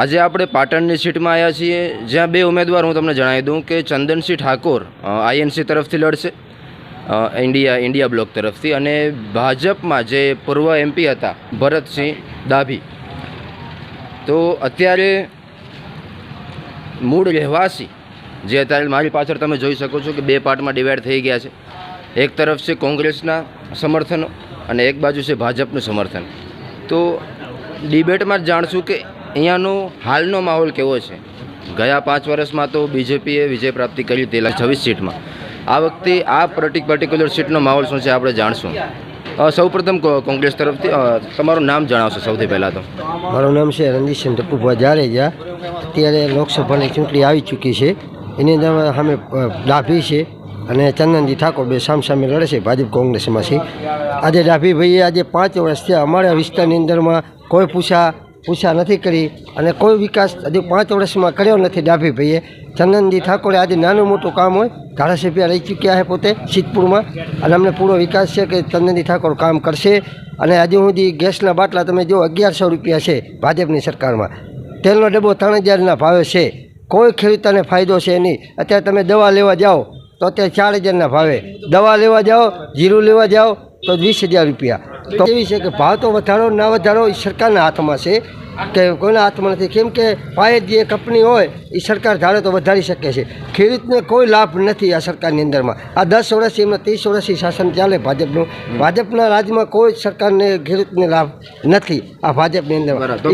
આજે આપણે પાટણની સીટમાં આવ્યા છીએ, જ્યાં બે ઉમેદવાર હું તમને જણાવી દઉં કે ચંદનસિંહ ઠાકોર આઈએનસી તરફથી લડશે ઇન્ડિયા ઇન્ડિયા બ્લોક તરફથી અને ભાજપમાં જે પૂર્વ એમપી હતા, ભરતસિંહ ડાભી. તો અત્યારે મૂળ રહેવાસી, જે અત્યારે મારી પાછળ તમે જોઈ શકો છો કે બે પાર્ટમાં ડિવાઈડ થઈ ગયા છે. એક તરફ છે કોંગ્રેસના સમર્થનો અને એક બાજુ છે ભાજપનું સમર્થન. તો ડિબેટમાં જ જાણશું કે અહીંયાનો હાલનો માહોલ કેવો છે? ગયા પાંચ વર્ષમાં તો બીજેપીએ વિજય પ્રાપ્તિ કરી તેલા છવ્વીસ સીટમાં. આ વખતે આ પર્ટિક પર્ટિક્યુલર સીટનો માહોલ શું છે આપણે જાણશું. સૌપ્રથમ કોંગ્રેસ તરફથી તમારું નામ જણાવશો સૌથી પહેલાં તો. મારું નામ છે રણજીતસિંહ ટપુભા જાડેજા. અત્યારે લોકસભાની ચૂંટણી આવી ચૂકી છે. એની અંદર સામે ડાભી છે અને ચંદનજી ઠાકોર બે સામસામે લડે છે, ભાજપ કોંગ્રેસમાંથી. આજે ડાભીભાઈએ આજે પાંચ વર્ષ થયા. અમારા વિસ્તારની અંદરમાં કોઈ પૂછા પૂછા નથી કરી અને કોઈ વિકાસ હજુ પાંચ વર્ષમાં કર્યો નથી ડાભીભાઈએ. ચંદનજી ઠાકોરે આજે નાનું મોટું કામ હોય, ધારાસભ્ય રહી ચૂક્યા છે પોતે સિદ્ધપુરમાં. અને અમને પૂરો વિકાસ છે કે ચંદનજી ઠાકોર કામ કરશે. અને હજુ સુધી ગેસના બાટલા તમે જો અગિયારસો રૂપિયા છે ભાજપની સરકારમાં. તેલનો ડબ્બો ત્રણ હજારના ભાવે છે. કોઈ ખેડૂતોને ફાયદો છે નહીં. અત્યારે તમે દવા લેવા જાઓ, તો અત્યારે ચાર હજારના ભાવે. દવા લેવા જાઓ, જીરું લેવા જાઓ, તો વીસ હજાર રૂપિયા. તો એવી છે કે ભાવ તો વધારો ના વધારો એ સરકારના હાથમાં છે. કે કોઈના હાથમાં નથી. કેમ કે પાયે જે કંપની હોય એ સરકાર ધારે તો વધારી શકે છે. ખેડૂતને કોઈ લાભ નથી આ સરકારની અંદરમાં. આ દસ વર્ષથી એમના ત્રીસ વર્ષથી શાસન ચાલે ભાજપનું. ભાજપના રાજ્યમાં કોઈ સરકારને, ખેડૂતને લાભ નથી આ ભાજપની અંદર